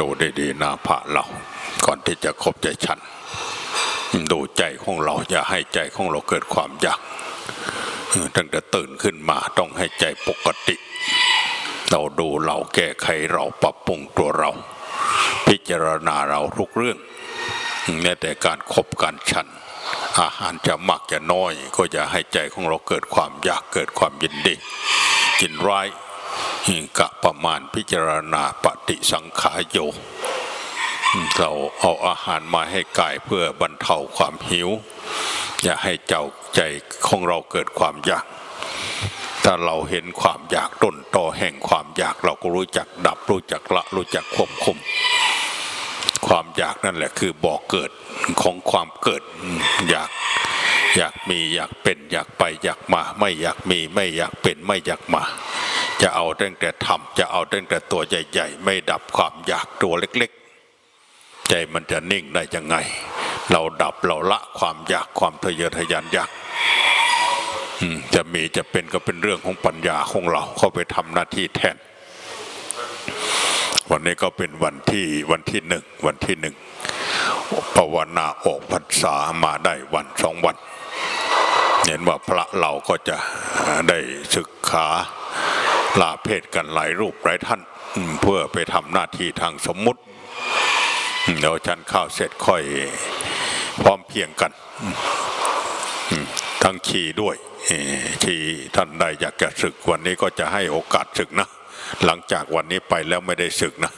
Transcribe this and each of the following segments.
ดูดีๆนาพระเรา ก่อนที่จะคบใจฉัน ดูใจของเราอย่าให้ใจของเราเกิดความอยากตั้งแต่ตื่นขึ้นมาต้องให้ใจปกติ เราดูเราแก้ไขเราปรับปรุงตัวเรา พิจารณาเราทุกเรื่องแม้แต่การคบการฉัน อาหารจะมากจะน้อย ก็อย่าให้ใจของเราเกิดความอยากเกิดความยินดีกินร้าย กะประมาณพิจารณาปฏิสังขารโยเราเอาอาหารมาให้กายเพื่อบรรเทาความหิว อย่าให้เจ้าใจของเราเกิดความอยาก ถ้าเราเห็นความอยากต้นตอแห่งความอยากเราก็รู้จักดับรู้จักละรู้จักควบคุม ความอยากนั่นแหละคือบ่อกเกิดของความเกิดอยากอยากมีอยากเป็นอยากไปอยากมา ไม่อยากมีไม่อยากเป็นไม่อยากมา จะเอาตั้งแต่ทำจะเอาตั้งแต่ตัวใหญ่ ๆ ไม่ดับความอยากตัวเล็กๆ ใจมันจะนิ่งได้ยังไง เราดับเราละความอยากความทะเยอทะยานอยากจะมีจะเป็นก็เป็นเรื่องของปัญญาของเราเข้าไปทำหน้าที่แทน วันนี้ก็เป็นวันที่วันที่หนึ่งวันที่หนึ่งภาวนาออกพรรษามาได้วันสองวัน เห็นว่าพระเราก็จะได้ศึกษา ลาเพศกันหลายรูปหลายท่านเพื่อไปทำหน้าที่ทางสมมุติเดี๋ยวฉันข้าวเสร็จค่อยพร้อมเพียงกันทั้งชีด้วยเอ่ท่านใดอยากจะศึกวันนี้ก็จะให้โอกาสศึกนะ หลังจากวันนี้ไปแล้วไม่ได้ศึกนะ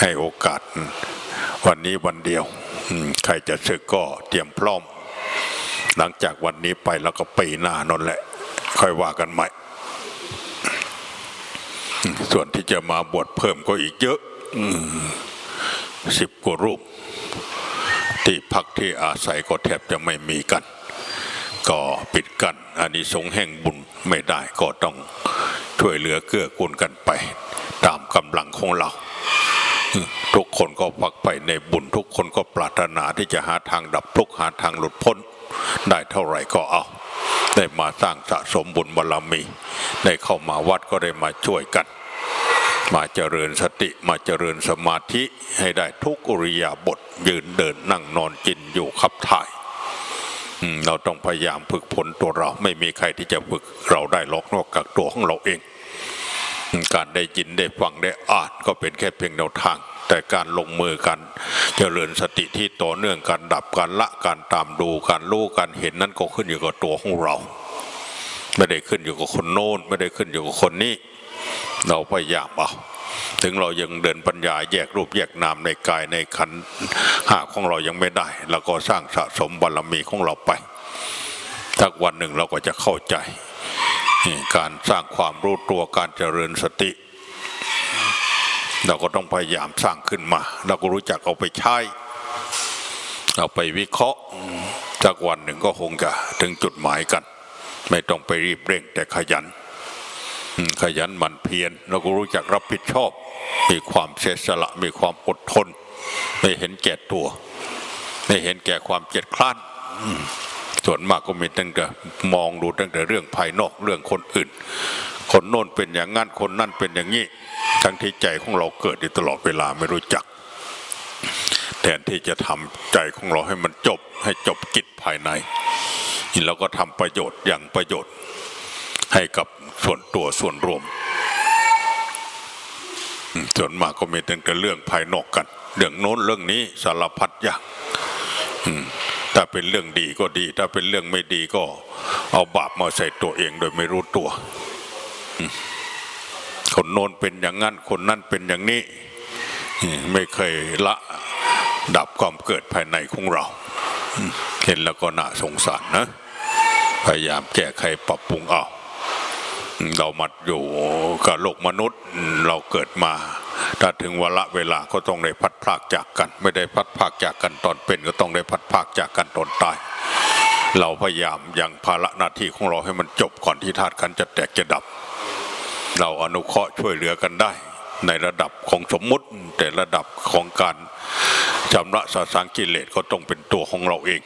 ให้โอกาส วันนี้วันเดียวใครจะศึกก็เตรียมพร้อม หลังจากวันนี้ไปแล้วก็ปีหน้านนแหละ ค่อยว่ากันใหม่ ส่วนที่จะมาบวชเพิ่มก็อีกเยอะสิบกว่ารูป ที่พักที่อาศัยก็แทบจะไม่มีกัน ก็ปิดกันอานิสงส์แห่งบุญไม่ได้ก็ต้องช่วยเหลือเกื้อกูลกันไป ตามกำลังของเรา ทุกคนก็พักไปในบุญทุกคนก็ปรารถนาที่จะหาทางดับทุกหาทางหลุดพ้น ได้เท่าไหร่ก็เอา ได้มาสร้างสะสมบุญบารมี ได้เข้ามาวัดก็ได้มาช่วยกัน มาเจริญสติมาเจริญสมาธิให้ได้ทุกอริยาบทยืนเดินนั่งนอนกินอยู่ขับถ่ายเราต้องพยายามฝึกฝนตัวเราไม่มีใครที่จะฝึกเราได้หรอกนอกจากตัวของเราเอง การได้ยินได้ฟังได้อ่านก็เป็นแค่เพียงแนวทาง แต่การลงมือกันเจริญสติที่ต่อเนื่องการดับการละการตามดูการรู้การเห็นนั่นก็ขึ้นอยู่กับตัวของเรา ไม่ได้ขึ้นอยู่กับคนโน้นไม่ได้ขึ้นอยู่กับคนนี้ เราพยายามเอาถึงเรายังเดินปัญญาแยกรูปแยกนามในกายในขันหาของเรายังไม่ได้เราก็สร้างสะสมบารมีของเราไปสักวันหนึ่งเราก็จะเข้าใจ การสร้างความรู้ตัวการเจริญสติ เราก็ต้องพยายามสร้างขึ้นมา เราก็รู้จักเอาไปใช้ เอาไปวิเคราะห์สักวันหนึ่งก็คงจะถึงจุดหมายกัน ไม่ต้องไปรีบเร่งแต่ขยัน ขยันหมันเพียรเราก็รู้จักรับผิดชอบ มีความเสียสละมีความอดทน ไม่เห็นแก่ตัว ไม่เห็นแก่ความเกียจคร้านส่วนมากก็มีตั้งแต่มองดูตั้งแต่เรื่องภายนอกเรื่องคนอื่น คนโน้นเป็นอย่างนั้นคนนั่นเป็นอย่างนี้ ทั้งที่ใจของเราเกิดอยู่ตลอดเวลาไม่รู้จัก แทนที่จะทำใจของเราให้มันจบให้จบกิจภายในนี่เราก็ทำประโยชน์อย่างประโยชน์ให้กับส่วนตัวส่วนรวมส่วนมากก็มีแต่เรื่องภายนอกกัน เรื่องโน้นเรื่องนี้สารพัดอย่างถ้าเป็นเรื่องดีก็ดี ถ้าเป็นเรื่องไม่ดีก็ เอาบาปมาใส่ตัวเองโดยไม่รู้ตัว อืม คนโน้นเป็นอย่างนั้นคนนั้นเป็นอย่างนี้ ไม่เคยละดับความเกิดภายในของเรา เห็นแล้วก็น่าสงสารนะ พยายามแก้ไขปรับปรุงเอาเรามาอยู่กับโลกมนุษย์เราเกิดมา ถ้าถึงวาระเวลาก็ต้องได้พัดพากจากกัน ไม่ได้พัดพากจากกันตอนเป็นก็ต้องได้พัดพากจากกันตอนตาย เราพยายามยังภาระหน้าที่ของเราให้มันจบก่อนที่ธาตุขันจะแตกจะดับ เราอนุเคราะห์ช่วยเหลือกันได้ ในระดับของสมมุติแต่ระดับของการชำระสาสางกิเลสก็ต้องเป็นตัวของเราเอง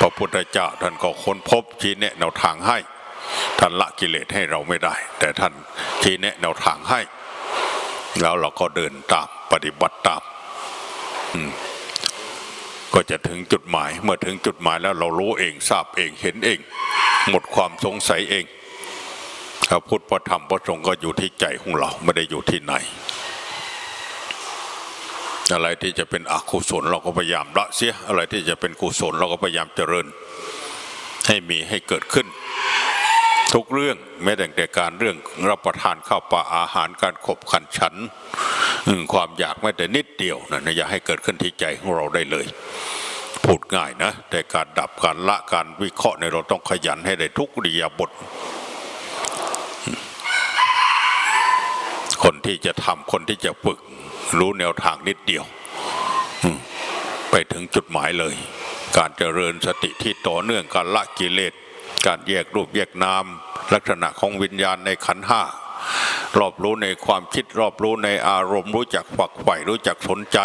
พระพุทธเจ้าท่านก็ค้นพบชี้แนะแนวทางให้ท่านละกิเลสให้เราไม่ได้ แต่ท่านชี้แนะแนวทางให้ แล้วเราก็เดินตามปฏิบัติตามอืมก็จะถึงจุดหมาย เมื่อถึงจุดหมายแล้วเรารู้เองทราบเองเห็นเอง หมดความสงสัยเอง พระพุทธพระธรรมพระสงฆ์ก็อยู่ที่ใจของเราไม่ได้อยู่ที่ไหน อะไรที่จะเป็นอกุศลเราก็พยายามละเสีย อะไรที่จะเป็นกุศลเราก็พยายามเจริญ ให้มีให้เกิดขึ้น ทุกเรื่องแม้แต่การเรื่องรับประทานข้าวปลาอาหารการขบขันฉันความอยากแม้แต่นิดเดียวนะอย่าให้เกิดขึ้นที่ใจของเราได้เลยพูดง่ายนะ แต่การดับการละการวิเคราะห์ในเราต้องขยันให้ได้ทุกริยบท คนที่จะทำคนที่จะฝึก รู้แนวทางนิดเดียวไปถึงจุดหมายเลย การเจริญสติที่ต่อเนื่องการละกิเลส การแยกรูปแยกนาม ลักษณะของวิญญาณในขันห้ารอบรู้ในความคิดรอบรู้ในอารมณ์รู้จักฝักใฝ่รู้จักสนใจ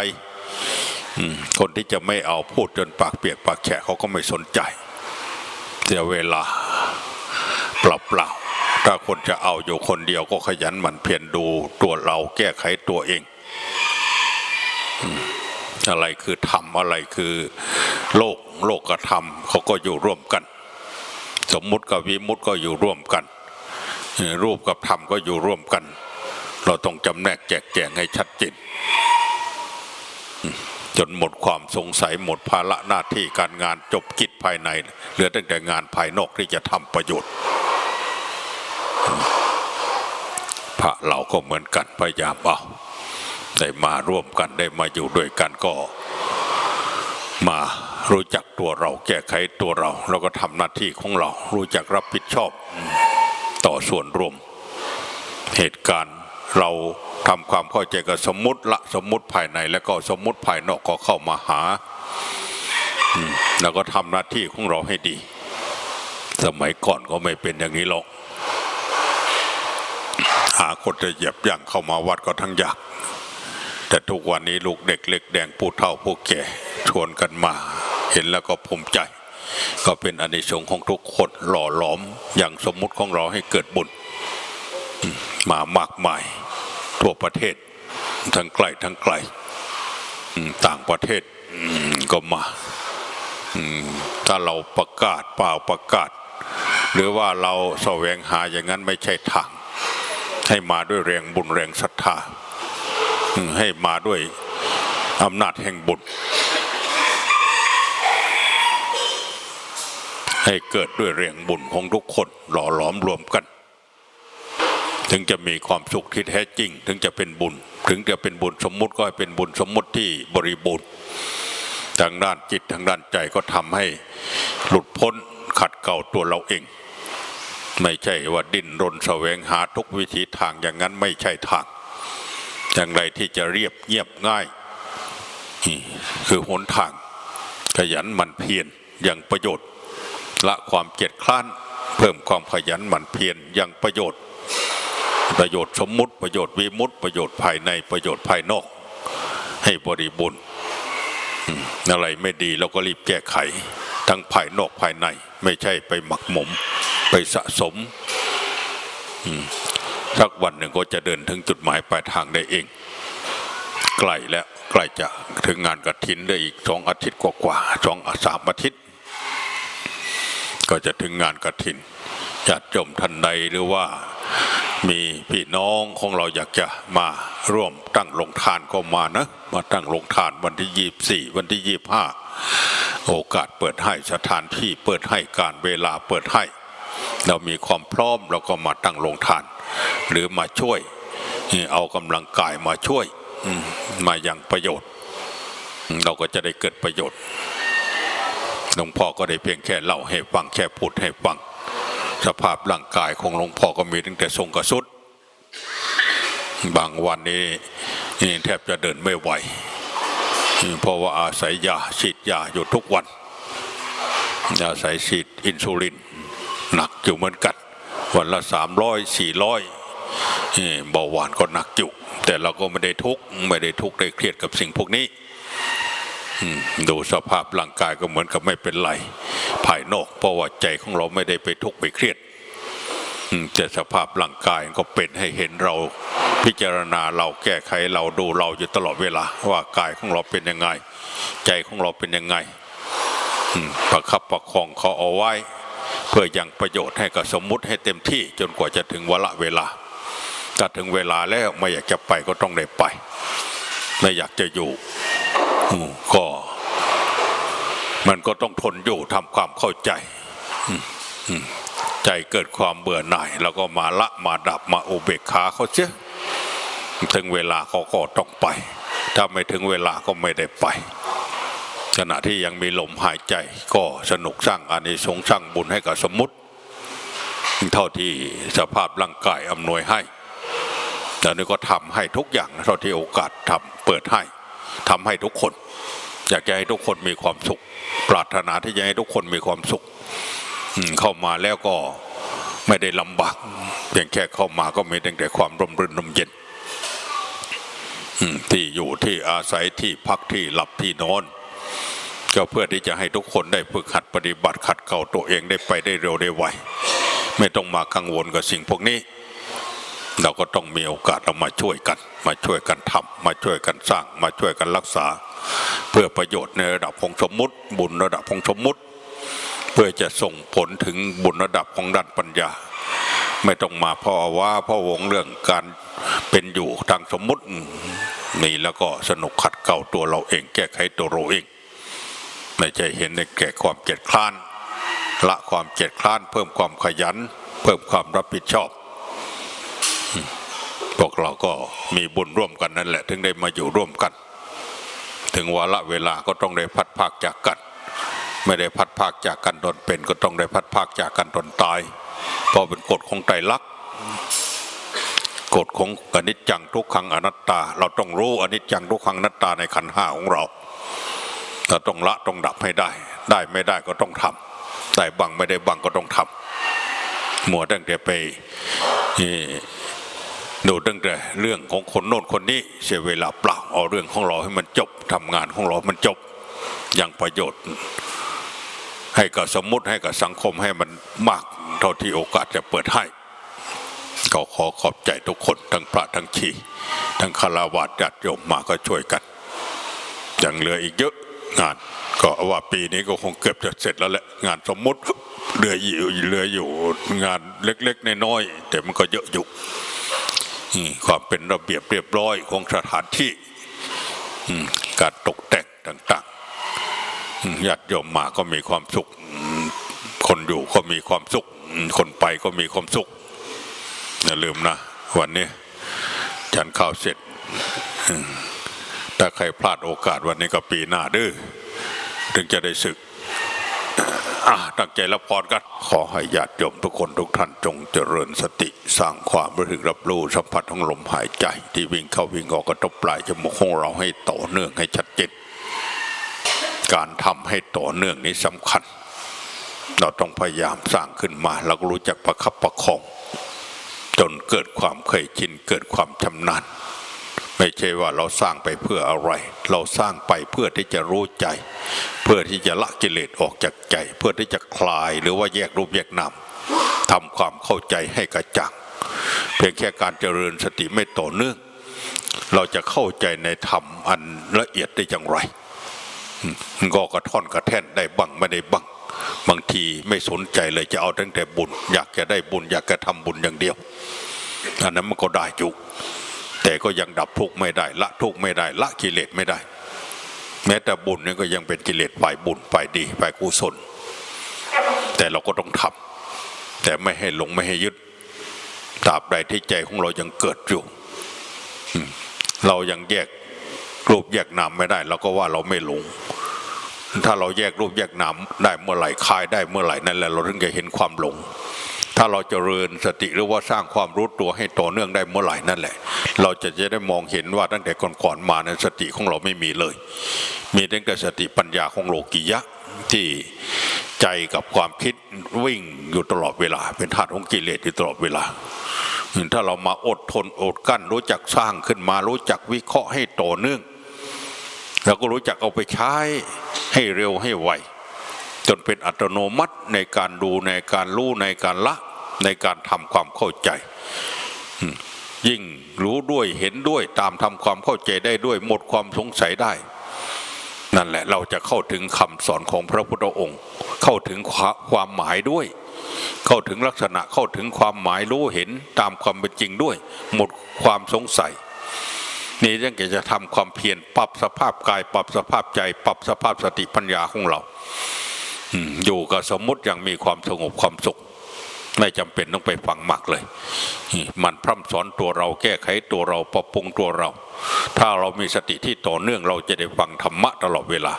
คนที่จะไม่เอาพูดจนปากเปียกปากแฉะเขาก็ไม่สนใจเสียเวลาเปล่า ถ้าคนจะเอาอยู่คนเดียวก็ขยันหมั่นเพียรดูตัวเราแก้ไขตัวเอง อะไรคือธรรมอะไรคือโลกโลกกับธรรมเขาก็อยู่ร่วมกัน สมมุติกับวิมุติก็อยู่ร่วมกัน รูปกับธรรมก็อยู่ร่วมกัน เราต้องจำแนกแจกแจงให้ชัดเจนจนหมดความสงสัยหมดภาระหน้าที่การงานจบกิจภายในเหลือตั้งแต่งานภายนอกที่จะทำประโยชน์ พ ระเราก็เหมือนกันพยายามเอาได้มาร่วมกันได้มาอยู่ด้วยกันก็ มารู้จักตัวเราแก้ไขตัวเรา เราก็ทำหน้าที่ของเรา รู้จักรับผิดชอบต่อส่วนรวม เหตุการณ์เราทำความเข้าใจกับสมมติละสมมติภายใน แล้วก็สมมติภายนอกก็เข้ามาหาแล้วก็ทำหน้าที่ของเราให้ดี สมัยก่อนก็ไม่เป็นอย่างนี้หรอก คนจะเหยียบย่างเข้ามาวัดก็ทั้งยาก แต่ทุกวันนี้ลูกเด็กเล็กแดงผู้เฒ่าผู้แก่ชวนกันมา เห็นแล้วก็ภูมิใจ ก็เป็นอนิสงส์ของทุกคนหล่อหลอมอย่างสมมุติของเราให้เกิดบุญมามากมายทั่วประเทศ ทั้งไกลทั้งไกลต่างประเทศก็มาถ้าเราประกาศเปล่าประกาศ หรือว่าเราแสวงหาอย่างนั้นไม่ใช่ทาง ให้มาด้วยแรงบุญแรงศรัทธาให้มาด้วยอำนาจแห่งบุญให้เกิดด้วยแรงบุญของทุกคนหล่อหลอมรวมกัน ถึงจะมีความสุขที่แท้จริง ถึงจะเป็นบุญ ถึงจะเป็นบุญสมมุติก็ให้เป็นบุญสมมุติที่บริบูรณ์ทางด้านจิตทางด้านใจก็ทำให้หลุดพ้นขัดเกลาตัวเราเอง ไม่ใช่ว่าดิ้นรนแสวงหาทุกวิธีทางอย่างนั้นไม่ใช่ทาง อย่างไรที่จะเรียบเงียบง่ายนี่คือหนทาง ขยันหมั่นเพียรอย่างประโยชน์ ละความเกียจคร้าน เพิ่มความขยันหมั่นเพียรอย่างประโยชน์ ประโยชน์สมมุติประโยชน์วิมุตติประโยชน์ภายในประโยชน์ภายนอก ให้บริบูรณ์อืมอะไรไม่ดีเราก็รีบแก้ไข ทั้งภายนอกภายในไม่ใช่ไปหมักหมม ไปสะสมสักวันหนึ่งก็จะเดินถึงจุดหมายปลายทางได้เอง ใกล้แล้วใกล้จะถึงงานกระถินได้อีกสองอาทิตย์กว่าๆสองสามอาทิตย์ ก็จะถึงงานกระถินญาติโยมท่านใดหรือว่ามีพี่น้องของเราอยากจะมาร่วมตั้งลงทานก็มานะ มาตั้งลงทานวันที่ยี่สี่วันที่ยี่ห้าโอกาสเปิดให้สถานที่เปิดให้การเวลาเปิดให้ เรามีความพร้อมเราก็มาตั้งโลงทาน หรือมาช่วยเอากำลังกายมาช่วยมาอย่างประโยชน์ เราก็จะได้เกิดประโยชน์หลวงพ่อก็ได้เพียงแค่เล่าให้ฟังแค่พูดให้ฟัง สภาพร่างกายของหลวงพ่อก็มีตั้งแต่ทรงกระสุด บางวันนี่แทบจะเดินไม่ไหวเพราะว่าอาศัยยาฉีดยาอยู่ทุกวันอาศัยฉีดอินซูลิน หนักอยู่เหมือนกัน วันละสามร้อยสี่ร้อยเบาหวานก็หนักอยู่แต่เราก็ไม่ได้ทุกข์ไม่ได้ทุกข์ได้เครียดกับสิ่งพวกนี้ดูสภาพร่างกายก็เหมือนกับไม่เป็นไร ภายนอก เพราะว่าใจของเราไม่ได้ไปทุกข์ไปเครียดแต่สภาพร่างกายก็เป็นให้เห็นเราพิจารณาเราแก้ไขเราดูเราอยู่ตลอดเวลา ว่ากายของเราเป็นยังไง ใจของเราเป็นยังไงประคับประคองเขาเอาไว้ เพื่อยังประโยชน์ให้กับสมมุติให้เต็มที่จนกว่าจะถึงวาระเวลาถ้าถึงเวลาแล้วไม่อยากจะไปก็ต้องได้ไป ไม่อยากจะอยู่ก็ มันก็ต้องทนอยู่ทำความเข้าใจใจเกิดความเบื่อหน่าย แล้วก็มาละมาดับมาอุเบกขาเขาเสียถึงเวลาเขาก็ต้องไป ถ้าไม่ถึงเวลาก็ไม่ได้ไป ขณะที่ยังมีลมหายใจก็สนุกสร้างอานิสงส์สร้างบุญให้กับสมมุติเท่าที่สภาพร่างกายอำนวยให้แล้วนี่ก็ทำให้ทุกอย่างเท่าที่โอกาสทำเปิดให้ทำให้ทุกคน อยากจะให้ทุกคนมีความสุข ปรารถนาที่จะให้ทุกคนมีความสุขเข้ามาแล้วก็ไม่ได้ลำบากเพียงแค่เข้ามาก็มีแต่ความร่มรื่นร่มเย็นที่อยู่ที่อาศัยที่พักที่หลับที่นอน ก็เพื่อที่จะให้ทุกคนได้ฝึกหัดปฏิบัติขัดเกลาตัวเองได้ไปได้เร็วได้ไวไม่ต้องมากังวลกับสิ่งพวกนี้ เราก็ต้องมีโอกาสเรามาช่วยกัน มาช่วยกันทำมาช่วยกันสร้าง มาช่วยกันรักษา เพื่อประโยชน์ในระดับของสมมุติ บุญระดับของสมมุติ เพื่อจะส่งผลถึงบุญระดับของด้านปัญญา ไม่ต้องมาพ่อว่าพ่อวงเรื่องการเป็นอยู่ทางสมมุตินี่แล้วก็สนุกขัดเกลาตัวเราเอง แก้ไขตัวเราเองไม่ใช่เห็นในแก่ความเกียจคร้าน ละความเกียจคร้าน เพิ่มความขยัน เพิ่มความรับผิดชอบพวกเราก็มีบุญร่วมกันนั่นแหละ ถึงได้มาอยู่ร่วมกัน ถึงวาระเวลาก็ต้องได้พัดภาคจากกัน ไม่ได้พัดภาคจากกันตนเป็นก็ต้องได้พัดภาคจากกันตนตาย เพราะเป็นกฎของไตรลักษณ์กฎของอนิจจังทุกขังอนัตตา เราต้องรู้อนิจจังทุกขังอนัตตาในขันห้าของเราเราต้องละต้องดับให้ได้ ได้ไม่ได้ก็ต้องทำได้บังไม่ได้บังก็ต้องทำมัวตั้งแต่ไปนี่ดูตั้งแต่เรื่องของคนโน้นคนนี้เสียเวลาเปล่าเอาเรื่องของเราให้มันจบทำงานของเรามันจบอย่างประโยชน์ ให้กับสมมุติให้กับสังคมให้มันมาก เท่าที่โอกาสจะเปิดให้ก็ขอขอบใจทุกคนทั้งพระทั้งชีทั้งคารวะญาติโยมมาก็ช่วยกันยังเหลืออีกเยอะงาน ก็ว่าปีนี้ก็คงเกือบจะเสร็จแล้วแหละงานสมมุติเหลืออยู่เหลืออยู่งานเล็กๆน้อยๆแต่มันก็เยอะอยู่ความเป็นระเบียบเรียบร้อยของสถานที่การตกแต่งต่างๆญาติโยมมาก็มีความสุข คนอยู่ก็มีความสุข คนไปก็มีความสุข อย่าลืมนะ วันนี้ฉันข้าวเสร็จ ถ้าใครพลาดโอกาสวันนี้ก็ปีหน้าเด้อถึงจะได้ศึกตั้งใจรับพรกัน ขอให้ญาติโยมทุกคนทุกท่านจงเจริญสติ สร้างความรู้สึกรับรู้สัมผัสของลมหายใจ ที่วิ่งเข้าวิ่งออกกระทบปลายจมูกของเราให้ต่อเนื่องให้ชัดเจนการทำให้ต่อเนื่องนี้สำคัญ เราต้องพยายามสร้างขึ้นมาเราก็รู้จักประคับประคอง จนเกิดความเคยชินเกิดความชำนาญไม่ใช่ว่าเราสร้างไปเพื่ออะไร เราสร้างไปเพื่อที่จะรู้ใจ เพื่อที่จะละกิเลสออกจากใจ เพื่อที่จะคลายหรือว่าแยกรูปแยกนามทำความเข้าใจให้กระจ่างเพียงแค่การเจริญสติไม่ต่อเนื่อง เราจะเข้าใจในธรรมอันละเอียดได้อย่างไรก็กระท่อนกระแท่นได้บ้างไม่ได้บ้าง บางทีไม่สนใจเลยจะเอาตั้งแต่บุญ อยากจะได้บุญอยากจะทำบุญอย่างเดียวอันนั้นมันก็ได้อยู่แต่ก็ยังดับทุกข์ไม่ได้ ละทุกข์ไม่ได้ ละกิเลสไม่ได้ แม้แต่บุญนี่ก็ยังเป็นกิเลสฝ่ายบุญฝ่ายดีฝ่ายกุศล แต่เราก็ต้องทำแต่ไม่ให้หลงไม่ให้ยึดตราบใดที่ใจของเรายังเกิดอยู่เรายังแยกรูปแยกนามไม่ได้ เราก็ว่าเราไม่หลง ถ้าเราแยกรูปแยกนามได้เมื่อไหร่คลายได้เมื่อไหร่นั่นแหละเราถึงจะเห็นความหลง ถ้าเราจเจริญสติหรือว่าสร้างความรู้ตัวให้ต่อเนื่องได้เมื่อไหร่นั่นแหละ เราจะจะได้มองเห็นว่าตั้งแต่ก่อนๆมานั้นสติของเราไม่มีเลย มีตั้งแต่สติปัญญาของโลกิยะที่ใจกับความคิดวิ่งอยู่ตลอดเวลา เป็นธาตุของกิเลสอยู่ตลอดเวลาถ้าเรามาอดทนอดกั้น รู้จักสร้างขึ้นมา รู้จักวิเคราะห์ให้ต่อเนื่องเราก็รู้จักเอาไปใช้ ให้เร็วให้ไวจนเป็นอัตโนมัติในการดูในการรู้ในการละในการทำความเข้าใจ ยิ่งรู้ด้วยเห็นด้วยตามทำความเข้าใจได้ด้วยหมดความสงสัยได้ นั่นแหละเราจะเข้าถึงคำสอนของพระพุทธองค์ เข้าถึงความความหมายด้วย เข้าถึงลักษณะเข้าถึงความหมายรู้เห็นตามความเป็นจริงด้วย หมดความสงสัย นี่ยังจะทำความเพียรปรับสภาพกาย ปรับสภาพใจ ปรับสภาพสติปัญญาของเราอยู่กับสมมติอย่างมีความสงบความสุข ไม่จำเป็นต้องไปฟังมากเลย มันพร่ำสอนตัวเราแก้ไขตัวเราปรับปรุงตัวเรา ถ้าเรามีสติที่ต่อเนื่องเราจะได้ฟังธรรมะตลอดเวลา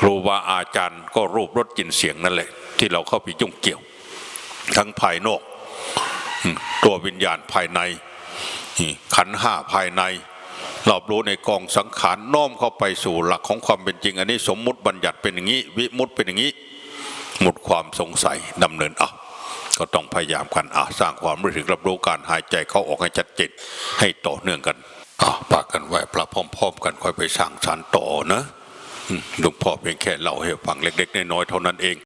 ครูบาอาจารย์ก็รูปรสกลิ่นเสียงนั่นแหละ ที่เราเข้าไปยุ่งเกี่ยว ทั้งภายนอก ตัววิญญาณภายใน ขันห้าภายในรอบรู้ในกองสังขารน้อมเข้าไปสู่หลักของความเป็นจริง อันนี้สมมุติบัญญัติเป็นอย่างนี้ วิมุติเป็นอย่างนี้ หมดความสงสัยดำเนินเอาก็ต้องพยายามกันอะสร้างความรู้ถึกรับรู้การหายใจเข้าออกให้ชัดเจนให้ต่อเนื่องกันอะปากกันไว้พระพร้อมๆกันค่อยไปสร้างสรรต่อนะหลวงพ่อเพียงแค่เล่าให้ฟังเล็ก ๆ น้อยๆเท่านั้นเอง